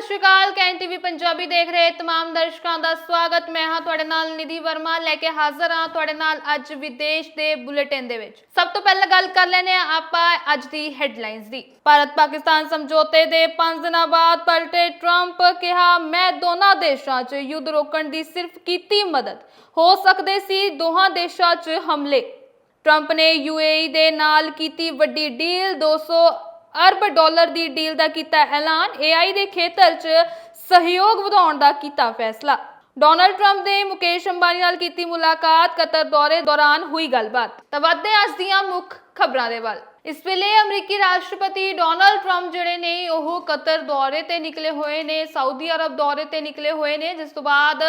ਸਤਿ ਸ਼੍ਰੀ ਅਕਾਲ, ਕੈਨ ਟੀਵੀ ਪੰਜਾਬੀ ਦੇਖ ਰਹੇ ਤਮਾਮ ਦਰਸ਼ਕਾਂ ਦਾ ਸਵਾਗਤ। ਮੈਂ ਹਾਂ ਤੁਹਾਡੇ ਨਾਲ ਨਿਧੀ ਵਰਮਾ, ਲੈ ਕੇ ਹਾਜ਼ਰ ਹਾਂ ਤੁਹਾਡੇ ਨਾਲ ਅੱਜ ਵਿਦੇਸ਼ ਦੇ ਬੁਲੇਟਿਨ ਦੇ ਵਿੱਚ। ਸਭ ਤੋਂ ਪਹਿਲਾਂ ਗੱਲ ਕਰ ਲੈਨੇ ਆ ਆਪਾਂ ਅੱਜ ਦੀ ਹੈਡਲਾਈਨਸ ਦੀ। ਭਾਰਤ ਪਾਕਿਸਤਾਨ ਸਮਝੌਤੇ ਦੇ 5 ਦਿਨਾਂ ਬਾਅਦ ਪਲਟੇ ਟਰੰਪ ਕਿਹਾ, ਮੈਂ ਦੋਨਾਂ ਦੇਸ਼ਾਂ 'ਚ ਯੁੱਧ ਰੋਕਣ ਦੀ ਸਿਰਫ ਕੀਤੀ ਮਦਦ। ਹੋ ਸਕਦੇ ਸੀ ਦੋਹਾਂ ਦੇਸ਼ਾਂ 'ਚ ਹਮਲੇ। ਟਰੰਪ ਨੇ ਯੂਏਈ ਦੇ ਨਾਲ ਕੀਤੀ ਵੱਡੀ ਡੀਲ 200 ਅਰਬ ਡਾਲਰ ਦੀ ਡੀਲ ਦਾ ਕੀਤਾ ਐਲਾਨ AI ਦੇ ਖੇਤਰ 'ਚ ਸਹਿਯੋਗ ਵਧਾਉਣ ਦਾ ਕੀਤਾ ਫੈਸਲਾ। ਡੋਨਲਡ ਟਰੰਪ ਦੇ ਮੁਕੇਸ਼ ਅੰਬਾਨੀ ਨਾਲ ਕੀਤੀ ਮੁਲਾਕਾਤ ਕਤਰ ਦੌਰੇ ਦੌਰਾਨ ਹੋਈ ਗੱਲਬਾਤ। ਤਾਂ ਅੱਜ ਦੀਆਂ ਮੁੱਖ ਖਬਰਾਂ ਦੇ ਵੱਲ। ਇਸ ਵੇਲੇ ਅਮਰੀਕੀ ਰਾਸ਼ਟਰਪਤੀ ਡੋਨਲਡ ਟਰੰਪ ਜਿਹੜੇ ਨੇ, ਉਹ ਕਤਰ ਦੌਰੇ ਤੇ ਨਿਕਲੇ ਹੋਏ ਨੇ, ਸਾਊਦੀ ਅਰਬ ਦੌਰੇ ਤੇ ਨਿਕਲੇ ਹੋਏ ਨੇ, ਜਿਸ ਤੋਂ ਬਾਅਦ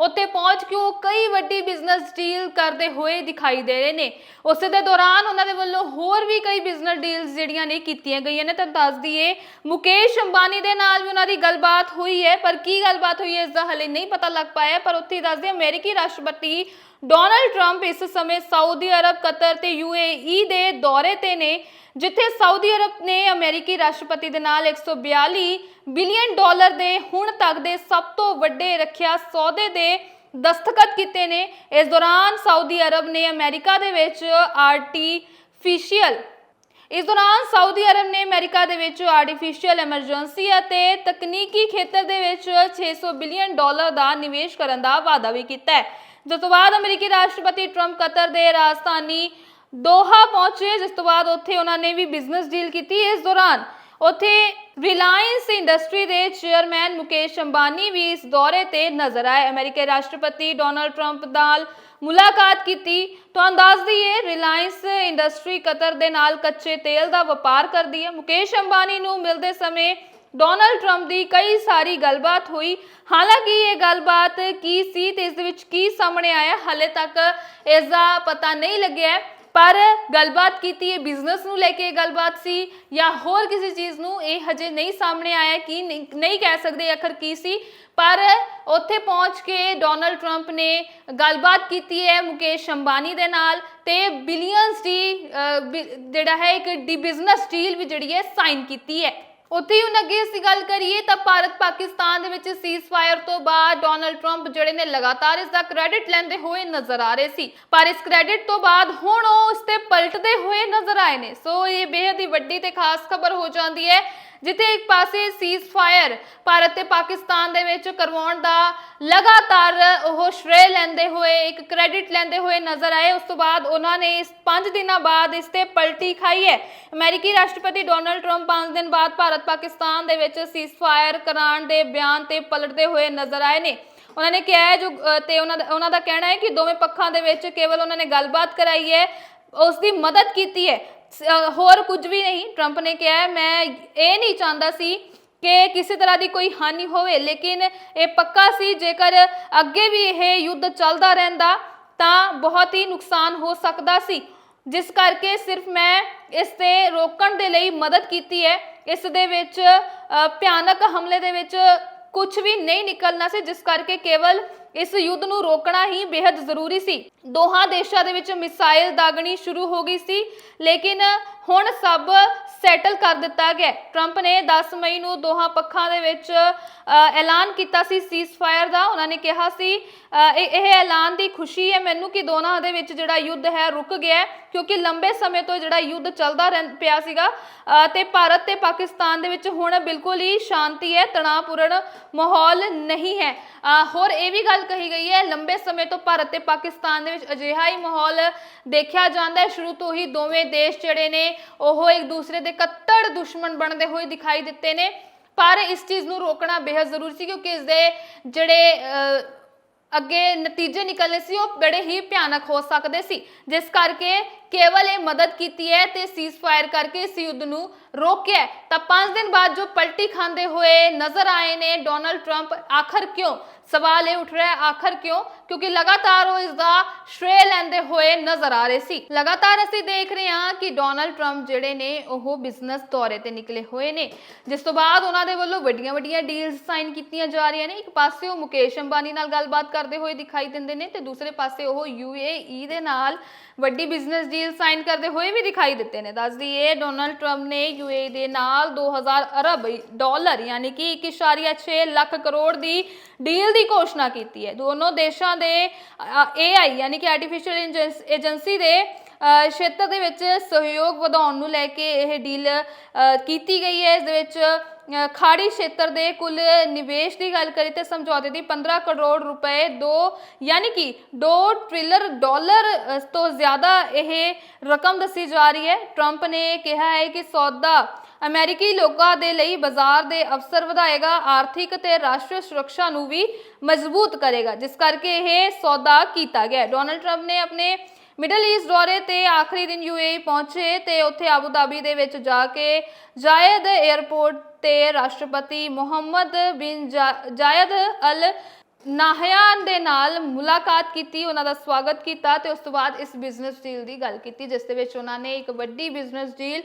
ਉੱਥੇ ਪਹੁੰਚ ਕੇ ਉਹ ਕਈ ਵੱਡੀ ਬਿਜ਼ਨਸ ਡੀਲ ਕਰਦੇ ਹੋਏ ਦਿਖਾਈ ਦੇ ਰਹੇ ਨੇ। ਉਸੇ ਦੇ ਦੌਰਾਨ ਉਹਨਾਂ ਦੇ ਵੱਲੋਂ ਹੋਰ ਵੀ ਕਈ ਬਿਜ਼ਨਸ ਡੀਲਸ ਜਿਹੜੀਆਂ ਨੇ ਕੀਤੀਆਂ ਗਈਆਂ ਨੇ। ਤੁਹਾਨੂੰ ਦੱਸ ਦਈਏ, ਮੁਕੇਸ਼ ਅੰਬਾਨੀ ਦੇ ਨਾਲ ਵੀ ਉਹਨਾਂ ਦੀ ਗੱਲਬਾਤ ਹੋਈ ਹੈ, ਪਰ ਕੀ ਗੱਲਬਾਤ ਹੋਈ ਹੈ, ਇਸ ਦਾ ਹਲੇ ਨਹੀਂ ਪਤਾ ਲੱਗ ਪਾਇਆ, ਪਰ ਉੱਥੇ ਹੀ ਦੱਸ ਅਮਰੀਕੀ ਰਾਸ਼ਟਰਪਤੀ ਡੋਨਲਡ ਟਰੰਪ ਇਸ ਸਮੇਂ ਸਾਊਦੀ ਅਰਬ, ਕਤਰ ਤੇ ਯੂਏਈ ਦੇ ਦੌਰੇ ਤੇ ਨੇ, ਜਿੱਥੇ ਸਾਊਦੀ ਅਰਬ ਨੇ ਅਮਰੀਕੀ ਰਾਸ਼ਟਰਪਤੀ ਦੇ ਨਾਲ 142 ਬਿਲੀਅਨ ਡਾਲਰ ਦੇ ਹੁਣ ਤੱਕ ਦੇ ਸਭ ਤੋਂ ਵੱਡੇ ਰੱਖਿਆ ਸੌਦੇ ਦੇ ਦਸਤਖਤ ਕੀਤੇ ਨੇ। ਇਸ ਦੌਰਾਨ ਸਾਊਦੀ ਅਰਬ ਨੇ ਅਮਰੀਕਾ ਦੇ ਵਿੱਚ ਆਰਟੀਫੀਸ਼ੀਅਲ ਇਸ ਦੌਰਾਨ ਸਾਊਦੀ ਅਰਬ ਨੇ ਅਮਰੀਕਾ ਦੇ ਵਿੱਚ ਆਰਟੀਫੀਸ਼ੀਅਲ ਐਮਰਜੈਂਸੀ ਅਤੇ ਤਕਨੀਕੀ ਖੇਤਰ ਦੇ ਵਿੱਚ 600 ਬਿਲੀਅਨ ਡਾਲਰ ਦਾ ਨਿਵੇਸ਼ ਕਰਨ ਦਾ ਵਾਅਦਾ ਵੀ ਕੀਤਾ ਹੈ। ਜਿਸ ਤੋਂ ਬਾਅਦ ਅਮਰੀਕੀ ਰਾਸ਼ਟਰਪਤੀ ਟਰੰਪ ਕਤਰ ਦੇ ਰਾਜਧਾਨੀ ਦੋਹਾ ਪਹੁੰਚੇ, ਜਿਸ ਤੋਂ ਬਾਅਦ ਉੱਥੇ ਉਹਨਾਂ ਨੇ ਵੀ ਬਿਜ਼ਨਸ ਡੀਲ ਕੀਤੀ। ਇਸ ਦੌਰਾਨ ਉੱਥੇ ਰਿਲਾਇੰਸ ਇੰਡਸਟਰੀ ਦੇ ਚੇਅਰਮੈਨ ਮੁਕੇਸ਼ ਅੰਬਾਨੀ ਵੀ ਇਸ ਦੌਰੇ ਤੇ ਨਜ਼ਰ ਆਏ। ਅਮਰੀਕੀ ਰਾਸ਼ਟਰਪਤੀ ਡੋਨਲਡ ਟਰੰਪ ਨਾਲ ਮੁਲਾਕਾਤ ਕੀਤੀ। ਤੁਹਾਨੂੰ ਦੱਸ ਦਈਏ ਰਿਲਾਇੰਸ ਇੰਡਸਟਰੀ ਕਤਰ ਦੇ ਨਾਲ ਕੱਚੇ ਤੇਲ ਦਾ ਵਪਾਰ ਕਰਦੀ ਹੈ। ਮੁਕੇਸ਼ ਅੰਬਾਨੀ ਨੂੰ ਮਿਲਦੇ ਸਮੇਂ ਡੋਨਲਡ ਟਰੰਪ ਦੀ ਕਈ ਸਾਰੀ ਗੱਲਬਾਤ ਹੋਈ। ਹਾਲਾਂਕਿ ਇਹ ਗੱਲਬਾਤ ਕੀ ਸੀ ਤੇ ਇਸ ਦੇ ਵਿੱਚ ਕੀ ਸਾਹਮਣੇ ਆਇਆ, ਹਾਲੇ ਤੱਕ ਇਸ ਦਾ ਪਤਾ ਨਹੀਂ ਲੱਗਿਆ। ਪਰ ਗੱਲਬਾਤ ਕੀਤੀ ਹੈ ਬਿਜ਼ਨਸ ਨੂੰ ਲੈ ਕੇ ਗੱਲਬਾਤ ਸੀ ਜਾਂ ਹੋਰ ਕਿਸੇ ਚੀਜ਼ ਨੂੰ, ਇਹ ਹਜੇ ਨਹੀਂ ਸਾਹਮਣੇ ਆਇਆ ਕਿ ਨਹੀਂ ਨਹੀਂ ਕਹਿ ਸਕਦੇ ਆਖਰ ਕੀ ਸੀ। ਪਰ ਉੱਥੇ ਪਹੁੰਚ ਕੇ ਡੋਨਲਡ ਟਰੰਪ ਨੇ ਗੱਲਬਾਤ ਕੀਤੀ ਹੈ ਮੁਕੇਸ਼ ਅੰਬਾਨੀ ਦੇ ਨਾਲ ਤੇ ਬਿਲੀਅਨਸ ਦੀ ਬਿ- ਜਿਹੜਾ ਹੈ ਇੱਕ ਡੀ ਬਿਜ਼ਨਸ ਡੀਲ ਵੀ ਜਿਹੜੀ ਹੈ ਸਾਈਨ ਕੀਤੀ ਹੈ। ਉੱਥੇ ਹੀ ਹੁਣ ਅੱਗੇ ਅਸੀਂ ਗੱਲ ਕਰੀਏ ਤਾਂ ਭਾਰਤ ਪਾਕਿਸਤਾਨ ਦੇ ਵਿੱਚ ਸੀਜ਼ਫਾਇਰ ਤੋਂ ਬਾਅਦ ਡੋਨਲਡ ਟਰੰਪ ਜਿਹੜੇ ਨੇ ਲਗਾਤਾਰ ਇਸ ਦਾ ਕ੍ਰੈਡਿਟ ਲੈਂਦੇ ਹੋਏ ਨਜ਼ਰ ਆ ਰਹੇ ਸੀ। ਪਰ ਇਸ ਕ੍ਰੈਡਿਟ ਤੋਂ ਬਾਅਦ ਹੁਣ ਉਹ ਇਸ ਤੇ ਪਲਟਦੇ ਹੋਏ ਨਜ਼ਰ ਆਏ ਨੇ। ਸੋ ਇਹ ਬੇहद ਹੀ ਵੱਡੀ ਤੇ ਖਾਸ ਖਬਰ ਹੋ ਜਾਂਦੀ ਹੈ। ਜਿੱਥੇ ਇੱਕ ਪਾਸੇ ਸੀਜ਼ਫਾਇਰ ਭਾਰਤ ਤੇ ਪਾਕਿਸਤਾਨ ਦੇ ਵਿੱਚ ਕਰਵਾਉਣ ਦਾ ਲਗਾਤਾਰ ਉਹ ਸ਼੍ਰੇ ਲੈਂਦੇ ਹੋਏ ਇੱਕ ਕ੍ਰੈਡਿਟ ਲੈਂਦੇ ਹੋਏ ਨਜ਼ਰ ਆਏ। ਉਸ ਤੋਂ ਬਾਅਦ ਉਹਨਾਂ ਨੇ ਇਸ 5 ਦਿਨਾਂ ਬਾਅਦ ਇਸ ਤੇ ਪਲਟੀ ਖਾਈ ਹੈ। ਅਮਰੀਕੀ ਰਾਸ਼ਟਰਪਤੀ ਡੋਨਲਡ ਟਰੰਪ 5 ਦਿਨ ਬਾਅਦ ਭਾਰਤ ਪਾਕਿਸਤਾਨ ਦੇ ਵਿੱਚ ਸੀਜ਼ਫਾਇਰ ਕਰਾਉਣ ਦੇ ਬਿਆਨ ਤੇ ਪਲਟਦੇ ਹੋਏ ਨਜ਼ਰ ਆਏ ਨੇ। ਉਹਨਾਂ ਨੇ ਕਿਹਾ ਹੈ ਜੋ ਅ, ਤੇ ਉਹਨਾਂ ਦਾ ਉਹਨਾਂ ਦਾ ਕਹਿਣਾ ਹੈ ਕਿ ਦੋਵੇਂ ਪੱਖਾਂ ਦੇ ਵਿੱਚ ਕੇਵਲ ਉਹਨਾਂ ਨੇ ਗੱਲਬਾਤ ਕਰਾਈ ਹੈ ਉਸ ਦੀ ਮਦਦ ਕੀਤੀ ਹੈ। ਹੋਰ ਕੁਝ ਵੀ ਨਹੀਂ ਟਰੰਪ ਨੇ ਕਿਹਾ ਮੈਂ ਇਹ ਨਹੀਂ ਚਾਹੁੰਦਾ ਸੀ ਕਿ ਕਿਸੇ ਤਰ੍ਹਾਂ ਦੀ ਕੋਈ ਹਾਨੀ ਹੋਵੇ, ਲੇਕਿਨ ਇਹ ਪੱਕਾ ਸੀ, ਜੇਕਰ ਅੱਗੇ ਵੀ ਇਹ ਯੁੱਧ ਚੱਲਦਾ ਰਹਿੰਦਾ, ਤਾਂ ਬਹੁਤ ਹੀ ਨੁਕਸਾਨ ਹੋ ਸਕਦਾ ਸੀ। ਜਿਸ ਕਰਕੇ ਸਿਰਫ ਮੈਂ ਇਸ ਤੇ ਰੋਕਣ ਦੇ ਲਈ ਮਦਦ ਕੀਤੀ ਹੈ। ਇਸ ਦੇ ਵਿੱਚ ਭਿਆਨਕ ਹਮਲੇ ਦੇ ਵਿੱਚ ਕੁਝ ਵੀ ਨਹੀਂ ਨਿਕਲਣਾ ਸੀ, ਜਿਸ ਕਰਕੇ ਕੇਵਲ ਇਸ ਯੁੱਧ ਨੂੰ ਰੋਕਣਾ ਹੀ ਬੇहद ਜ਼ਰੂਰੀ ਸੀ। ਦੋਹਾਂ ਦੇਸ਼ਾਂ ਦੇ ਵਿੱਚ ਮਿਸਾਈਲ ਦਾਗਣੀ ਸ਼ੁਰੂ ਹੋ ਗਈ ਸੀ ਲੇਕਿਨ ਹੁਣ ਸਭ ਸੈਟਲ ਕਰ ਦਿੱਤਾ ਗਿਆ ਟਰੰਪ ਨੇ 10 ਮਈ ਨੂੰ ਦੋਹਾਂ ਪੱਖਾਂ ਦੇ ਵਿੱਚ ਐਲਾਨ ਕੀਤਾ ਸੀ ਸੀਜ਼ਫਾਇਰ ਦਾ। ਉਹਨਾਂ ਨੇ ਕਿਹਾ ਸੀ ਇਹ ਐਲਾਨ ਦੀ ਖੁਸ਼ੀ ਹੈ ਮੈਨੂੰ ਕਿ ਦੋਨਾਂ ਦੇ ਵਿੱਚ ਜਿਹੜਾ ਯੁੱਧ ਹੈ ਰੁਕ ਗਿਆ ਕਿਉਂਕਿ ਲੰਬੇ ਸਮੇਂ ਤੋਂ ਜਿਹੜਾ ਯੁੱਧ ਚੱਲਦਾ ਰਹਿ ਪਿਆ ਸੀਗਾ ਅ, ਤੇ ਭਾਰਤ ਤੇ ਪਾਕਿਸਤਾਨ ਦੇ ਵਿੱਚ ਹੁਣ ਬਿਲਕੁਲ ਹੀ ਸ਼ਾਂਤੀ ਹੈ ਤਣਾਅਪੂਰਨ ਮਾਹੌਲ ਨਹੀਂ ਹੈ। ਹੋਰ ਇਹ ਵੀ ਗੱਲ ਕਹੀ ਗਈ ਹੈ, ਲੰਬੇ ਸਮੇਂ ਤੋਂ ਭਾਰਤ ਤੇ ਪਾਕਿਸਤਾਨ ਦੇ ਵਿੱਚ ਅਜਿਹਾ ਹੀ ਮਾਹੌਲ ਦੇਖਿਆ ਜਾਂਦਾ ਹੈ। ਸ਼ੁਰੂ ਤੋਂ ਹੀ ਦੋਵੇਂ ਦੇਸ਼ ਜਿਹੜੇ ਨੇ, ਉਹ ਇੱਕ ਦੂਸਰੇ ਦੇ ਕੱਟੜ ਦੁਸ਼ਮਣ ਬਣਦੇ ਹੋਏ ਦਿਖਾਈ ਦਿੱਤੇ ਨੇ। ਪਰ ਇਸ ਚੀਜ਼ ਨੂੰ ਰੋਕਣਾ ਬੇहद ਜ਼ਰੂਰੀ ਸੀ ਕਿਉਂਕਿ ਇਸ ਦੇ ਜਿਹੜੇ ਅੱਗੇ ਨਤੀਜੇ ਨਿਕਲਨੇ ਸੀ, ਉਹ ਬੜੇ ਹੀ ਭਿਆਨਕ ਹੋ ਸਕਦੇ ਸੀ। ਜਿਸ ਕਰਕੇ ਕੇਵਲ ਇਹ ਮਦਦ ਕੀਤੀ ਹੈ ਤੇ ਸੀਜ਼ ਫਾਇਰ ਕਰਕੇ ਇਸ ਯੁੱਧ ਨੂੰ ਰੋਕਿਆ ਤਾਂ 5 ਦਿਨ ਬਾਅਦ ਜੋ ਪਲਟੀ ਖਾਂਦੇ ਹੋਏ ਨਜ਼ਰ ਆਏ ਨੇ, ਡੋਨਲਡ ਟਰੰਪ, ਆਖਰ ਕਿਉਂ ਸਵਾਲ ਇਹ ਉੱਠ ਰਿਹਾ ਹੈ, ਆਖਰ ਕਿਉਂ? ਕਿਉਂਕਿ ਲਗਾਤਾਰ ਉਹ ਇਸ ਦਾ ਸ਼੍ਰੇ ਲੈਂਦੇ ਹੋਏ ਨਜ਼ਰ ਆ ਰਹੇ ਸੀ। ਲਗਾਤਾਰ ਅਸੀਂ ਦੇਖ ਰਹੇ ਹਾਂ ਕਿ ਡੋਨਲਡ ਟਰੰਪ ਜਿਹੜੇ ਨੇ, ਉਹ ਬਿਜ਼ਨਸ ਦੌਰੇ ਤੇ ਨਿਕਲੇ ਹੋਏ ਨੇ। ਜਿਸ ਤੋਂ ਬਾਅਦ ਉਹਨਾਂ ਦੇ ਵੱਲੋਂ ਵੱਡੀਆਂ ਵੱਡੀਆਂ ਡੀਲਸ ਸਾਈਨ ਕੀਤੀਆਂ ਜਾ ਰਹੀਆਂ ਨੇ। ਇੱਕ ਪਾਸੇ ਉਹ ਮੁਕੇਸ਼ ਅੰਬਾਨੀ ਨਾਲ ਗੱਲਬਾਤ ਕਰਦੇ ਹੋਏ ਦਿਖਾਈ ਦਿੰਦੇ ਨੇ ਤੇ ਦੂਸਰੇ ਪਾਸੇ ਉਹ ਯੂਏਈ ਦੇ ਨਾਲ ਵੱਡੀ ਬਿਜ਼ਨਸ ਡੀਲ ਸਾਈਨ ਕਰਦੇ ਹੋਏ ਵੀ ਦਿਖਾਈ ਦਿੱਤੇ ਨੇ। ਦੱਸ ਦਈਏ ਡੋਨਲਡ ਟਰੰਪ ਨੇ ਯੂਏਈ ਦੇ ਨਾਲ 2000 ਅਰਬ ਡਾਲਰ, ਯਾਨੀ ਕਿ 1.6 ਲੱਖ ਕਰੋੜ ਦੀ ਡੀਲ ਦੀ ਘੋਸ਼ਣਾ ਕੀਤੀ ਹੈ। ਦੋਨੋਂ ਦੇਸ਼ਾਂ ਦੇ AI ਯਾਨੀ ਕਿ ਆਰਟੀਫੀਸ਼ੀਅਲ ਏਜੰਸੀ ਦੇ ਖੇਤਰ ਦੇ ਵਿੱਚ ਸਹਿਯੋਗ ਵਧਾਉਣ ਨੂੰ ਲੈ ਕੇ ਇਹ ਡੀਲ ਕੀਤੀ ਗਈ ਹੈ। ਇਸ ਦੇ ਵਿੱਚ ਖਾੜੀ ਖੇਤਰ ਦੇ ਕੁੱਲ ਨਿਵੇਸ਼ ਦੀ ਗੱਲ ਕਰੀ ਤੇ ਸਮਝੌਤੇ ਦੀ 15 ਕਰੋੜ ਰੁਪਏ, ਦੋ ਯਾਨੀ ਕਿ 2 ਟ੍ਰਿਲਰ ਡਾਲਰ ਤੋਂ ਜ਼ਿਆਦਾ ਇਹ ਰਕਮ ਦੱਸੀ ਜਾ ਰਹੀ ਹੈ। ਟਰੰਪ ਨੇ ਕਿਹਾ ਹੈ ਕਿ ਸੌਦਾ ਅਮਰੀਕੀ ਲੋਕਾਂ ਦੇ ਲਈ ਬਾਜ਼ਾਰ ਦੇ ਅਵਸਰ ਵਧਾਏਗਾ, ਆਰਥਿਕ ਤੇ ਰਾਸ਼ਟਰੀ ਸੁਰੱਖਿਆ ਨੂੰ ਵੀ ਮਜ਼ਬੂਤ ਕਰੇਗਾ, ਜਿਸ ਕਰਕੇ ਇਹ ਸੌਦਾ ਕੀਤਾ ਗਿਆ ਡੋਨਲਡ ਟਰੰਪ ਨੇ ਆਪਣੇ ਮਿਡਲ ਈਸਟ ਦੌਰੇ ਤੇ ਆਖਰੀ ਦਿਨ ਯੂਏਈ ਪਹੁੰਚੇ ਤੇ ਉੱਥੇ ਆਬੂ ਧਾਬੀ ਦੇ ਵਿੱਚ ਜਾ ਕੇ ਜਾਇਦ 에ਅਰਪੋਰਟ ਤੇ ਰਾਸ਼ਟਰਪਤੀ ਮੁਹੰਮਦ ਬਿਨ ਜਾਇਦ ਅਲ ਨਾਹਯਾਨ ਦੇ ਨਾਲ ਮੁਲਾਕਾਤ ਕੀਤੀ, ਉਹਨਾਂ ਦਾ ਸਵਾਗਤ ਕੀਤਾ ਤੇ ਉਸ ਤੋਂ ਬਾਅਦ ਇਸ ਬਿਜ਼ਨਸ ਡੀਲ ਦੀ ਗੱਲ ਕੀਤੀ, ਜਿਸ ਦੇ ਵਿੱਚ ਉਹਨਾਂ ਨੇ ਇੱਕ ਵੱਡੀ ਬਿਜ਼ਨਸ ਡੀਲ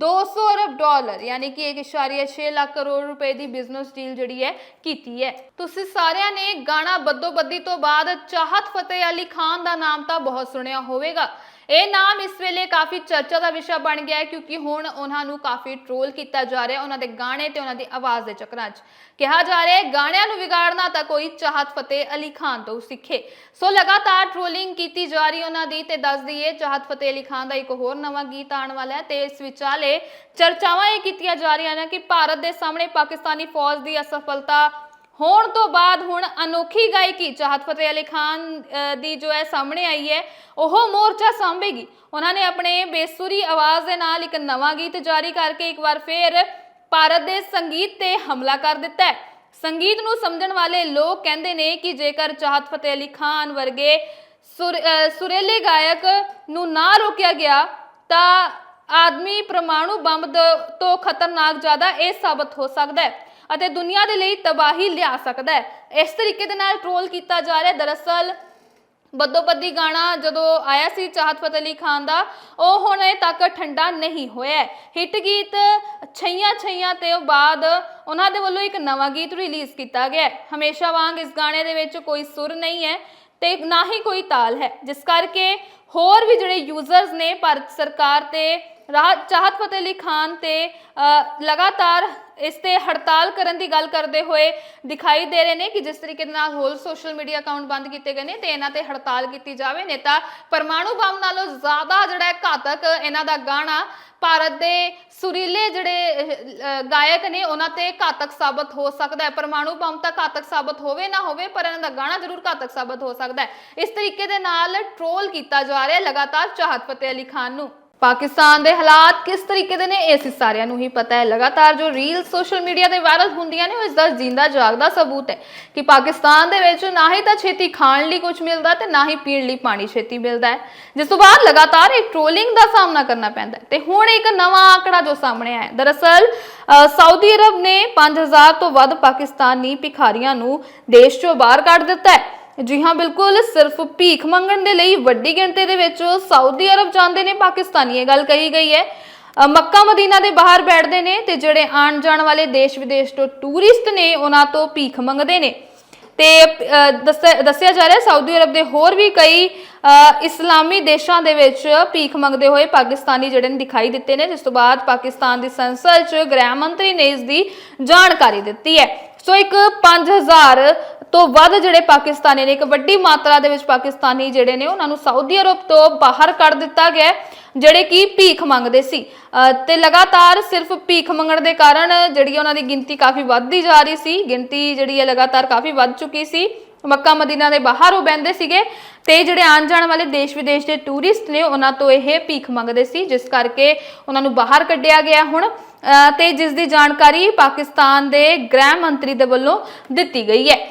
200 ਅਰਬ ਡਾਲਰ ਯਾਨੀ ਕਿ 1.6 ਲੱਖ ਕਰੋੜ ਰੁਪਏ ਦੀ ਬਿਜ਼ਨਸ ਡੀਲ ਜਿਹੜੀ ਹੈ ਕੀਤੀ ਹੈ। ਤੁਸੀਂ ਸਾਰਿਆਂ ਨੇ ਗਾਣਾ ਬੱਦੋ ਬੱਦੀ ਤੋਂ ਬਾਅਦ ਚਾਹਤ ਫਤਿਹ ਅਲੀ ਖਾਨ ਦਾ ਨਾਮ ਤਾਂ ਬਹੁਤ ਸੁਣਿਆ ਹੋਵੇਗਾ। ਇਹ ਨਾਮ ਇਸ ਵੇਲੇ ਕਾਫੀ ਚਰਚਾ ਦਾ ਵਿਸ਼ਾ ਬਣ ਗਿਆ ਹੈ ਕਿਉਂਕਿ ਹੁਣ ਉਹਨਾਂ ਨੂੰ ਕਾਫੀ ਟ੍ਰੋਲ ਕੀਤਾ ਜਾ ਰਿਹਾ ਉਹਨਾਂ ਦੇ ਗਾਣੇ ਤੇ ਉਹਨਾਂ ਦੀ ਆਵਾਜ਼ ਦੇ ਚੱਕਰਾਂ 'ਚ। ਕਿਹਾ ਜਾ ਰਿਹਾ ਹੈ, ਗਾਣਿਆਂ ਨੂੰ ਵਿਗਾੜਨਾ ਤਾਂ ਕੋਈ ਚਾਹਤ ਫਤਿਹ ਅਲੀ ਖਾਨ ਤੋਂ ਸਿੱਖੇ। ਸੋ ਲਗਾਤਾਰ ਟ੍ਰੋਲਿੰਗ ਕੀਤੀ ਜਾ ਰਹੀ ਉਹਨਾਂ ਦੀ ਤੇ ਦੱਸ ਦਈਏ, ਚਾਹਤ ਫਤਿਹ ਅਲੀ ਖਾਨ ਦਾ ਇੱਕ ਹੋਰ ਨਵਾਂ ਗੀਤ ਆਉਣ ਵਾਲਾ ਹੈ ਤੇ ਇਸ ਵਿਚਾਲੇ ਚਰਚਾਵਾਂ ਇਹ ਕੀਤੀਆਂ ਜਾ ਰਹੀਆਂ ਨੇ ਕਿ ਭਾਰਤ ਦੇ ਸਾਹਮਣੇ ਪਾਕਿਸਤਾਨੀ ਫੌਜ ਦੀ ਅਸਫਲਤਾ ਹੋਣ ਤੋਂ ਬਾਅਦ ਹੁਣ ਅਨੋਖੀ ਗਾਇਕੀ ਚਾਹਤ ਫਤਿਹ ਅਲੀ ਖਾਨ ਦੀ ਜੋ ਹੈ ਸਾਹਮਣੇ ਆਈ ਹੈ ਉਹ ਮੋਰਚਾ ਸਾਂਭੇਗੀ। ਉਹਨਾਂ ਨੇ ਆਪਣੇ ਬੇਸੁਰੀ ਆਵਾਜ਼ ਦੇ ਨਾਲ ਇੱਕ ਨਵਾਂ ਗੀਤ ਜਾਰੀ ਕਰਕੇ ਇੱਕ ਵਾਰ ਫੇਰ ਭਾਰਤ ਦੇ ਸੰਗੀਤ ਤੇ ਹਮਲਾ ਕਰ ਦਿੱਤਾ ਹੈ। ਸੰਗੀਤ ਨੂੰ ਸਮਝਣ ਵਾਲੇ ਲੋਕ ਕਹਿੰਦੇ ਨੇ ਕਿ ਜੇਕਰ ਚਾਹਤ ਫਤਿਹ ਅਲੀ ਖਾਨ ਵਰਗੇ ਸੁਰ- ਅ, ਸੁਰੀਲੇ ਗਾਇਕ ਨੂੰ ਨਾ ਰੋਕਿਆ ਗਿਆ ਤਾਂ ਆਦਮੀ ਪ੍ਰਮਾਣੂ ਬੰਬ ਤੋਂ ਖਤਰਨਾਕ ਜ਼ਿਆਦਾ ਇਹ ਸਾਬਤ ਹੋ ਸਕਦਾ ਹੈ। ਅਤੇ ਦੁਨੀਆ ਦੇ ਲਈ ਤਬਾਹੀ ਲਿਆ ਸਕਦਾ ਹੈ। ਇਸ ਤਰੀਕੇ ਦੇ ਨਾਲ ਟ੍ਰੋਲ ਕੀਤਾ ਜਾ ਰਿਹਾ ਹੈ। ਦਰਅਸਲ ਬੱਦੋਬੱਦੀ ਗਾਣਾ ਜਦੋਂ ਆਇਆ ਸੀ ਚਾਹਤ ਫਤਿਹ ਅਲੀ ਖਾਨ ਦਾ, ਉਹ ਹੁਣ ਅਜੇ ਤੱਕ ਠੰਡਾ ਨਹੀਂ ਹੋਇਆ ਹਿੱਟ ਗੀਤ ਛਈਆਂ ਛਈਆਂ ਤੇ ਬਾਅਦ ਉਹਨਾਂ ਦੇ ਵੱਲੋਂ ਇੱਕ ਨਵਾਂ ਗੀਤ ਰਿਲੀਜ਼ ਕੀਤਾ ਗਿਆ ਹਮੇਸ਼ਾ ਵਾਂਗ ਇਸ ਗਾਣੇ ਦੇ ਵਿੱਚ ਕੋਈ ਸੁਰ ਨਹੀਂ ਹੈ ਤੇ ਨਾ ਹੀ ਕੋਈ ਤਾਲ ਹੈ। ਜਿਸ ਕਰਕੇ ਹੋਰ ਵੀ ਜਿਹੜੇ ਯੂਜ਼ਰਸ ਨੇ ਭਾਰਤ ਸਰਕਾਰ ਤੇ ਰਾਹ ਚਾਹਤ ਫਤਿਹ ਅਲੀ ਖਾਨ ਤੇ ਲਗਾਤਾਰ ਇਸ ਤੇ ਹੜਤਾਲ ਕਰਨ ਦੀ ਗੱਲ ਕਰਦੇ ਹੋਏ ਦਿਖਾਈ ਦੇ ਰਹੇ ਨੇ ਕਿ ਜਿਸ ਤਰੀਕੇ ਦੇ ਨਾਲ ਹੋਰ ਸੋਸ਼ਲ ਮੀਡੀਆ ਅਕਾਊਂਟ ਬੰਦ ਕੀਤੇ ਗਏ ਨੇ ਤੇ ਇਹਨਾਂ ਤੇ ਹੜਤਾਲ ਕੀਤੀ ਜਾਵੇ, ਨਹੀਂ ਤਾਂ ਪਰਮਾਣੂ ਬੰਬ ਨਾਲੋਂ ਜ਼ਿਆਦਾ ਜਿਹੜਾ ਘਾਤਕ ਇਹਨਾਂ ਦਾ ਗਾਣਾ ਭਾਰਤ ਦੇ ਸੁਰੀਲੇ ਜਿਹੜੇ ਗਾਇਕ ਨੇ ਉਹਨਾਂ ਤੇ ਘਾਤਕ ਸਾਬਤ ਹੋ ਸਕਦਾ ਹੈ। ਪਰਮਾਣੂ ਬੰਬ ਤਾਂ ਘਾਤਕ ਸਾਬਤ ਹੋਵੇ ਨਾ ਹੋਵੇ, ਪਰ ਇਹਨਾਂ ਦਾ ਗਾਣਾ ਜ਼ਰੂਰ ਘਾਤਕ ਸਾਬਤ ਹੋ ਸਕਦਾ ਹੈ। ਇਸ ਤਰੀਕੇ ਦੇ ਨਾਲ ਟ੍ਰੋਲ ਕੀਤਾ ਜਾ ਰਿਹਾ ਹੈ, ਲਗਾਤਾਰ ਚਾਹਤ ਫਤਿਹ ਅਲੀ ਖਾਨ ਨੂੰ। ਪਾਕਿਸਤਾਨ ਦੇ ਹਾਲਾਤ ਕਿਸ ਤਰੀਕੇ ਦੇ ਨੇ ਇਸ ਸਾਰਿਆਂ ਨੂੰ ਹੀ ਪਤਾ ਹੈ। ਲਗਾਤਾਰ ਜੋ ਰੀਲ ਸੋਸ਼ਲ ਮੀਡੀਆ ਤੇ ਵਾਇਰਲ ਹੁੰਦੀਆਂ ਨੇ ਉਹ ਇਸ ਦਾ ਜਿੰਦਾ ਜਾਗਦਾ ਸਬੂਤ ਹੈ ਕਿ ਪਾਕਿਸਤਾਨ ਦੇ ਵਿੱਚ ਨਾ ਹੀ ਤਾਂ ਛੇਤੀ ਖਾਣ ਲਈ ਕੁਝ ਮਿਲਦਾ ਤੇ ਨਾ ਹੀ ਪੀਣ ਲਈ ਪਾਣੀ ਛੇਤੀ ਮਿਲਦਾ ਹੈ। ਜਿਸ ਤੋਂ ਬਾਅਦ ਲਗਾਤਾਰ ਇੱਕ ਟ੍ਰੋਲਿੰਗ ਦਾ ਸਾਹਮਣਾ ਕਰਨਾ ਪੈਂਦਾ ਹੈ ਤੇ ਹੁਣ ਇੱਕ ਨਵਾਂ ਆંકੜਾ ਜੋ ਸਾਹਮਣੇ ਆਇਆ ਦਰਅਸਲ ਅ, ਸਾਊਦੀ ਅਰਬ ਨੇ 5000 ਤੋਂ ਵੱਧ ਪਾਕਿਸਤਾਨੀ ਭਿਖਾਰੀਆਂ ਨੂੰ ਦੇਸ਼ ਚੋਂ ਬਾਹਰ ਕੱਢ ਦਿੱਤਾ ਹੈ। ਜੀ ਹਾਂ ਬਿਲਕੁਲ। ਸਿਰਫ ਭੀਖ ਮੰਗਣ ਦੇ ਲਈ ਵੱਡੀ ਗਿਣਤੀ ਦੇ ਵਿੱਚ ਸਾਊਦੀ ਅਰਬ ਜਾਂਦੇ ਨੇ ਪਾਕਿਸਤਾਨੀ ਇਹ ਗੱਲ ਕਹੀ ਗਈ ਹੈ। ਮੱਕਾ ਮਦੀਨਾ ਦੇ ਬਾਹਰ ਬੈਠਦੇ ਨੇ ਤੇ ਜਿਹੜੇ ਆਉਣ ਜਾਣ ਵਾਲੇ ਦੇਸ਼ ਵਿਦੇਸ਼ ਤੋਂ ਟੂਰਿਸਟ ਨੇ ਉਹਨਾਂ ਤੋਂ ਭੀਖ ਮੰਗਦੇ ਨੇ। ਤੇ ਦੱਸਿਆ ਜਾ ਰਿਹਾ ਸਾਊਦੀ ਅਰਬ ਦੇ ਹੋਰ ਵੀ ਕਈ ਅ, ਇਸਲਾਮੀ ਦੇਸ਼ਾਂ ਦੇ ਵਿੱਚ ਭੀਖ ਮੰਗਦੇ ਹੋਏ ਪਾਕਿਸਤਾਨੀ ਜਿਹੜੇ ਨੇ ਦਿਖਾਈ ਦਿੱਤੇ ਨੇ ਜਿਸ ਤੋਂ ਬਾਅਦ ਪਾਕਿਸਤਾਨ ਦੀ ਸੰਸਦ 'ਚ ਗ੍ਰਹਿ ਮੰਤਰੀ ਨੇ ਇਸ ਦੀ ਜਾਣਕਾਰੀ ਦਿੱਤੀ ਹੈ। ਸੋ ਇੱਕ 5000 ਤੋਂ ਵੱਧ ਜਿਹੜੇ ਪਾਕਿਸਤਾਨੀ ਨੇ ਇੱਕ ਵੱਡੀ ਮਾਤਰਾ ਦੇ ਵਿੱਚ ਪਾਕਿਸਤਾਨੀ ਜਿਹੜੇ ਨੇ ਉਹਨਾਂ ਨੂੰ ਸਾਊਦੀ ਅਰਬ ਤੋਂ ਬਾਹਰ ਕੱਢ ਦਿੱਤਾ ਗਿਆ ਜਿਹੜੇ ਕਿ ਭੀਖ ਮੰਗਦੇ ਸੀ। ਅ, ਤੇ ਲਗਾਤਾਰ ਸਿਰਫ ਭੀਖ ਮੰਗਣ ਦੇ ਕਾਰਨ ਜਿਹੜੀ ਉਹਨਾਂ ਦੀ ਗਿਣਤੀ ਕਾਫੀ ਵੱਧਦੀ ਜਾ ਰਹੀ ਸੀ। ਗਿਣਤੀ ਜਿਹੜੀ ਹੈ ਲਗਾਤਾਰ ਕਾਫੀ ਵੱਧ ਚੁੱਕੀ ਸੀ। ਮੱਕਾ ਮਦੀਨਾ ਦੇ ਬਾਹਰ ਉਹ ਬਹਿੰਦੇ ਸੀਗੇ ਤੇ ਜਿਹੜੇ ਆਉਣ ਜਾਣ ਵਾਲੇ ਦੇਸ਼ ਵਿਦੇਸ਼ ਦੇ ਟੂਰਿਸਟ ਨੇ ਉਹਨਾਂ ਤੋਂ ਇਹ ਭੀਖ ਮੰਗਦੇ ਸੀ ਜਿਸ ਕਰਕੇ ਉਹਨਾਂ ਨੂੰ ਬਾਹਰ ਕੱਢਿਆ ਗਿਆ ਹੁਣ। ਅ, ਤੇ ਜਿਸ ਦੀ ਜਾਣਕਾਰੀ ਪਾਕਿਸਤਾਨ ਦੇ ਗ੍ਰਹਿ ਮੰਤਰੀ ਦੇ ਵੱਲੋਂ ਦਿੱਤੀ ਗਈ ਹੈ।